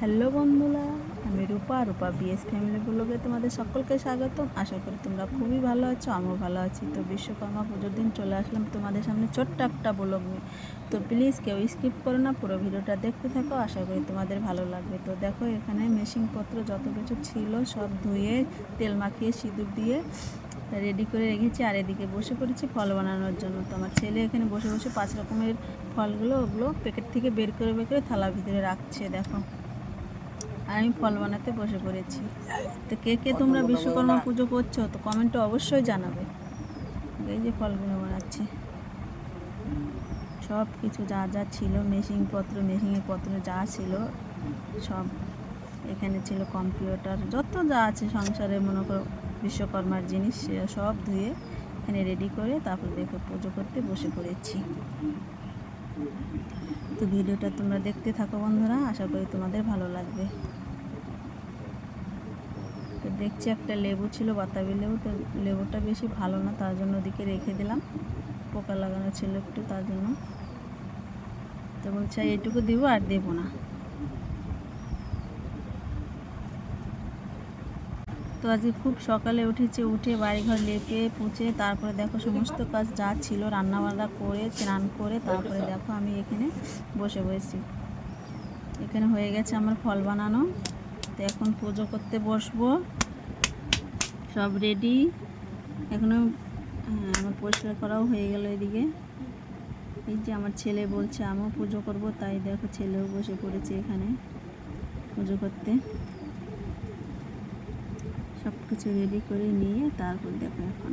Hello বন্ধুরা, আমি রূপা রূপা BS family ব্লগে তোমাদের সকলকে স্বাগতম আশা করি তোমরা খুবই ভালো আছো, আমিও ভালো আছি। তো বিশ্বকর্মা পুজোর দিন চলে আসলাম তোমাদের সামনে ছোট্ট একটা ব্লগ নিয়ে। তো প্লিজ কেউ স্কিপ করো না, পুরো ভিডিওটা দেখতে থাকো, আশা করি তোমাদের ভালো লাগবে। তো দেখো এখানে মেশিনপত্র যত কিছু ছিল সব ধুয়ে, তেল মাখিয়ে, সিঁদুর দিয়ে রেডি করে রেখেছি। আর এদিকে বসে পড়েছি ফল বানানোর জন্য। তো আমার ছেলে এখানে বসে বসে পাঁচ রকমের ফলগুলো ওগুলো প্যাকেট থেকে বের করে বের করে থালার ভিতরে রাখছে, দেখো। আমি ফল বানাতে বসে পড়েছি। তো কে কে তোমরা বিশ্বকর্মা পুজো করছ, তো কমেন্টে অবশ্যই জানাবে। এই যে ফলগুলো বানাচ্ছি। সব কিছু যা যা ছিল মেশিনপত্র মেশিনের পত্র যা ছিল, সব এখানে ছিল কম্পিউটার যত যা আছে সংসারে মনে করো বিশ্বকর্মার জিনিস সব ধুয়ে এখানে রেডি করে তারপর দেখে পুজো করতে বসে পড়েছি। তো ভিডিওটা তোমরা দেখতে থাকো বন্ধুরা, আশা করি তোমাদের ভালো লাগবে। তো দেখছি একটা লেবু ছিল, বাতাবি লেবু, তো লেবুটা বেশি ভালো না, তার জন্য ওদিকে রেখে দিলাম। পোকা লাগানো ছিল একটু, তার জন্য। তো বলছে, এইটুকু দিব আর দেবো না। তো আজকে খুব সকালে উঠেছে উঠে বাড়িঘর লেপে পুছে তারপরে দেখো সমস্ত কাজ যা ছিল রান্নাবান্না করে স্নান করে তারপরে দেখো আমি এখানে বসে বসেছি। এখানে হয়ে গেছে আমার ফল বানানো। তো এখন পুজো করতে বসবো। সব রেডি এখনও হ্যাঁ, আমার পরিষ্কার করাও হয়ে গেল এদিকে। এই যে আমার ছেলে বলছে আমিও পুজো করব। তাই দেখো ছেলেও বসে পড়েছে এখানে পুজো করতে। সব কিছু রেডি করে নিয়ে তারপর দেখো এখন।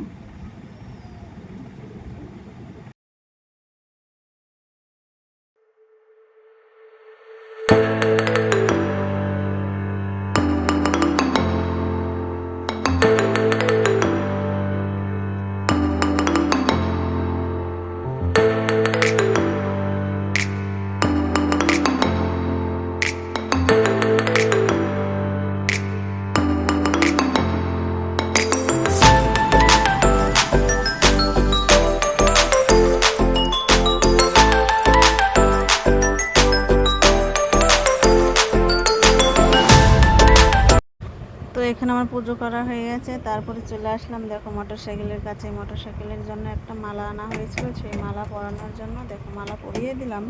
এখানে আমার পুজো করা হয়ে গেছে। তারপরে চলে আসলাম, দেখো মোটর সাইকেলের কাছে। মোটর সাইকেলের জন্য একটা মালা আনা হয়েছিল। সেই মালা পরানোর জন্য দেখো মালা পরিয়ে দিলাম।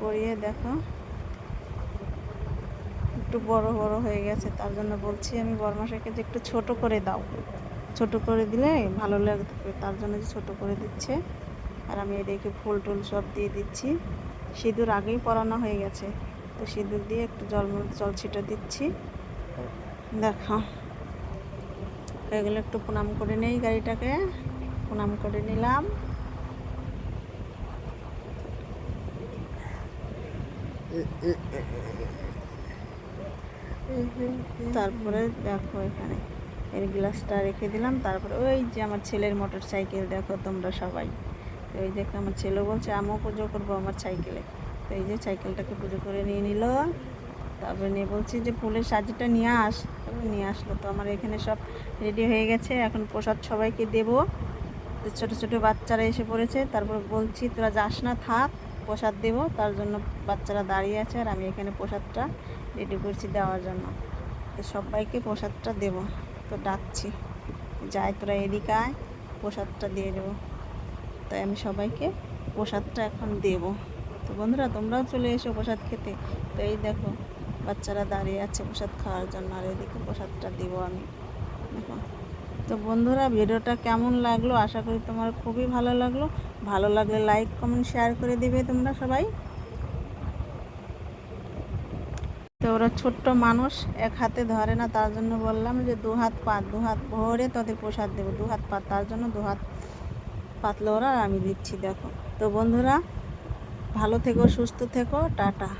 পরিয়ে দেখো, একটু বড় বড় হয়ে গেছে। তার জন্য বলছি আমি বর্মাশাকে যে একটু ছোট করে দাও। ছোট করে দিলে ভালো লাগবে। তার জন্য যে ছোট করে দিচ্ছে। আর আমি এদিকে ফুল টুল সব দিয়ে দিচ্ছি। সিঁদুর আগেই পরানো হয়ে গেছে। তো সিঁদুর দিয়ে একটু জল জল ছিটা দিচ্ছি। দেখো। এগুলো একটু প্রণাম করে নেই গাড়িটাকে। প্রণাম করে নিলাম। তারপরে দেখো এখানে এর গ্লাসটা রেখে দিলাম। তারপরে ওই যে আমার ছেলের মোটর সাইকেল দেখো তোমরা সবাই। তো ওই দেখো আমার ছেলে বলছে, আমিও পুজো করব আমার সাইকেলে। তো এই যে সাইকেলটাকে পুজো করে নিয়ে নিল। তারপরে নিয়ে বলছি যে ফুলের সাজিটা নিয়ে আস। তারপরে নিয়ে আসলো তো আমার এখানে সব রেডি হয়ে গেছে। এখন প্রসাদ সবাইকে দেব। ছোটো ছোটো বাচ্চারা এসে পড়েছে। তারপর বলছি, তোরা যাস না, থাক, প্রসাদ দেব। তার জন্য বাচ্চারা দাঁড়িয়ে আছে আর আমি এখানে প্রসাদটা রেডি করছি দেওয়ার জন্য। তো সবাইকে প্রসাদটা দেব। তো ডাকছি, যাই, তোরা এদিকে আয়, প্রসাদটা দিয়ে দেবো। তাই আমি সবাইকে প্রসাদটা এখন দেব। তো বন্ধুরা, তোমরাও চলে এসো প্রসাদ খেতে। তো এই দেখো বাচ্চারা দাঁড়িয়ে আছে প্রসাদ খাওয়ার জন্য, আর এদিকে প্রসাদটা দিব আমি। তো বন্ধুরা, ভিডিওটা কেমন লাগল? আশা করি তোমার খুবই ভালো লাগল। ভালো লাগলে লাইক, কমেন্ট, শেয়ার করে দিবে তোমরা সবাই। তো ওরা ছোট্ট মানুষ, এক হাতে ধরে না, তার জন্য বললাম যে দু হাত পাত দু হাত ভরে তাদের প্রসাদ দেবো। দু হাত পাত তার জন্য দু হাত পাতলো ওরা আমি দিচ্ছি, দেখো। তো বন্ধুরা, ভালো থেকো, সুস্থ থেকো, টাটা।